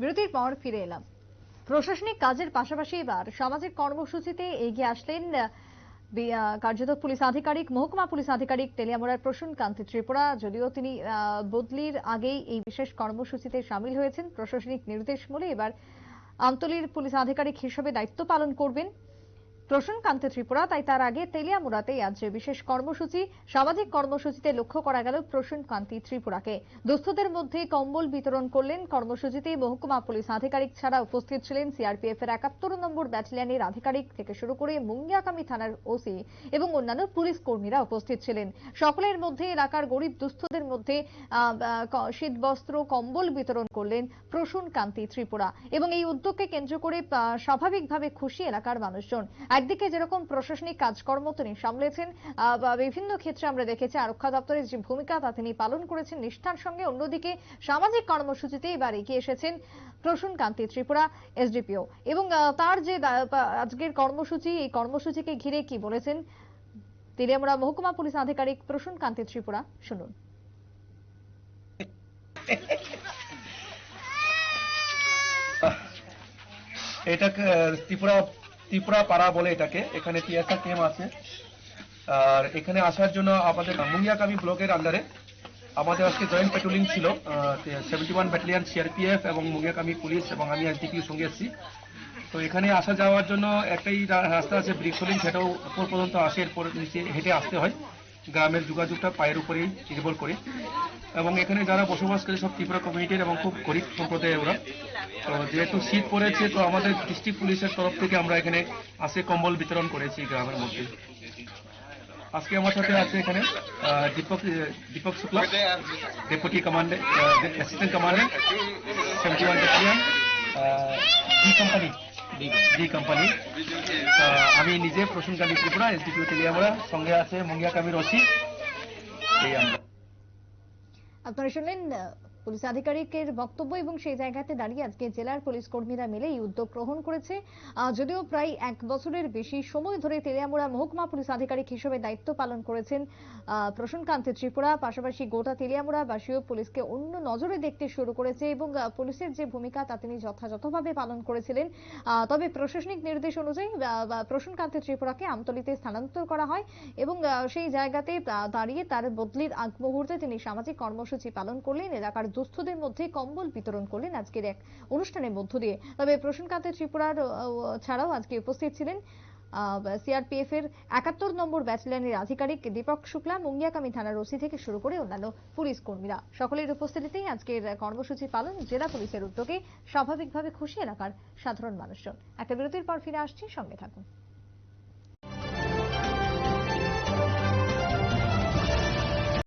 বিরতির পর ফিরে এলাম। প্রশাসনিক কাজের পাশাপাশি এবার সামাজিক কর্মসূচিতে এগিয়ে আসলেন কার্যত পুলিশ আধিকারিক, মহকুমা পুলিশ আধিকারিক তেলিয়ামোড়ার প্রসূন কান্তি ত্রিপুরা। যদিও তিনি বদলির আগেই এই বিশেষ কর্মসূচিতে সামিল হয়েছেন, প্রশাসনিক নির্দেশ মূলে এবার আমতলির পুলিশ আধিকারিক হিসেবে দায়িত্ব পালন করবেন। প্রসূন কান্তি ত্রিপুরা, তাই তার আগে তেলিয়ামুড়াতেই আজ যে বিশেষ কর্মসূচি, সামাজিক কর্মসূচিতে লক্ষ্য করা গেল প্রসূন কান্তি ত্রিপুরাকে। দুস্থদের মধ্যে কম্বল বিতরণ করলেন কর্মসূচিতে মহকুমা পুলিশ আধিকারিক ছাড়া উপস্থিত ছিলেন সিআরপিএফ এর একাত্তর নম্বর ব্যাটালিয়নের আধিকারিক থেকে শুরু করে মুঙ্গিয়াকামী থানার ওসি এবং অন্যান্য পুলিশ কর্মীরা উপস্থিত ছিলেন। সকলের মধ্যে এলাকার গরিব দুস্থদের মধ্যে শীতবস্ত্র, কম্বল বিতরণ করলেন প্রসূন কান্তি ত্রিপুরা এবং এই উদ্যোগকে কেন্দ্র করে স্বাভাবিকভাবে খুশি এলাকার মানুষজন। একদিকে যেরকম প্রশাসনিক কাজকর্ম তিনি সামলেছেন বিভিন্ন ক্ষেত্রে আমরা দেখেছি আরক্ষা দপ্তরের যে ভূমিকা তা তিনি পালন করেছেন নিষ্ঠার সঙ্গে অন্যদিকে সামাজিক কর্মসূচিতে এবার এগিয়ে এসেছেন প্রসূন কান্তি ত্রিপুরা এসডিপিও। এবং তার যে আজকের কর্মসূচি এই কর্মসূচিকে ঘিরে কি বলেছেন? তিরিয়ামুড়া মহকুমা পুলিশ আধিকারিক প্রসূন কান্তি ত্রিপুরা শুনুন। আহ, ত্রিপুরা ত্রিপুরা পাড়া বলে এটাকে। এখানে টিএসআর ক্যাম্প আছে। আর এখানে আসার জন্য আমাদের মুঙ্গিয়াকামি ব্লকের আন্ডারে আমাদের আজকে জয়েন্ট পেট্রোলিং ছিল। সেভেন্টি ওয়ান ব্যাটালিয়ান সিআরপিএফ এবং মুঙ্গিয়াকামি পুলিশ এবং আমি এসডিপির সঙ্গে এসেছি। তো এখানে আসা যাওয়ার জন্য একটাই রাস্তা আছে ব্রিকসোলিং সেটাও উপর পর্যন্ত আসে, এরপর নিচে হেঁটে আসতে হয়। গ্রামের যোগাযোগটা পায়ের উপরেই নির্ভর করে। এবং এখানে যারা বসবাস করে সব ত্রিপুরা কমিউনিটির এবং খুব গরিব সম্প্রদায়ের ওরা। তো যেহেতু শীত পড়েছে, তো আমাদের ডিস্ট্রিক্ট পুলিশের তরফ থেকে আমরা এখানে আসে কম্বল বিতরণ করেছি গ্রামের মধ্যে। আজকে আমার সাথে আছে এখানে Dipak Dipak Shukla deputy commandant assistant commandant seventy one D company D company আমি নিজে প্রসূন কালী ত্রিপুরা এসডিপিও তেলিয়ামুড়া সঙ্গে আছে মঙ্গিয়া কামির ওসি। এই আপনারা শুনলেন পুলিশ আধিকারিকের বক্তব্য এবং সেই জায়গাতে দাঁড়িয়ে আজকে জেলার পুলিশ কর্মীরা মিলে এই উদ্যোগ গ্রহণ করেছে। যদিও প্রায় এক বছরের বেশি সময় ধরে তেলিয়ামুড়া মহকুমা পুলিশ আধিকারিক হিসেবে দায়িত্ব পালন করেছেন আহ, প্রসূন ত্রিপুরা। পাশাপাশি গোটা তেলিয়ামুড়া বাসীও পুলিশকে অন্য নজরে দেখতে শুরু করেছে এবং পুলিশের যে ভূমিকা তা তিনি যথাযথভাবে পালন করেছিলেন। তবে প্রশাসনিক নির্দেশ অনুযায়ী আহ, বা প্রসূন কান্তি ত্রিপুরাকে আমতলিতে স্থানান্তর করা হয় এবং সেই জায়গাতে দাঁড়িয়ে তার বদলির আগ মুহূর্তে তিনি সামাজিক কর্মসূচি পালন করলেন। এলাকার দুস্থদের মধ্যে কম্বল বিতরণ করলেন আজকের এক অনুষ্ঠানের মধ্য দিয়ে। তবে প্রসূনকান্তি ত্রিপুরার ছাড়াও আজকে উপস্থিত ছিলেন সিআরপিএফ এর একাত্তর নম্বর ব্যাটালিয়নের আধিকারিক দীপক শুক্লা, মুঙ্গিয়াকামী থানার ওসি থেকে শুরু করে অন্যান্য পুলিশ কর্মীরা। সকলের উপস্থিতিতেই আজকের কর্মসূচি পালন জেলা পুলিশের উদ্যোগে স্বাভাবিকভাবে খুশি এলাকার সাধারণ মানুষজন। একটা বিরতির পর ফিরে আসছি, সঙ্গে থাকুন।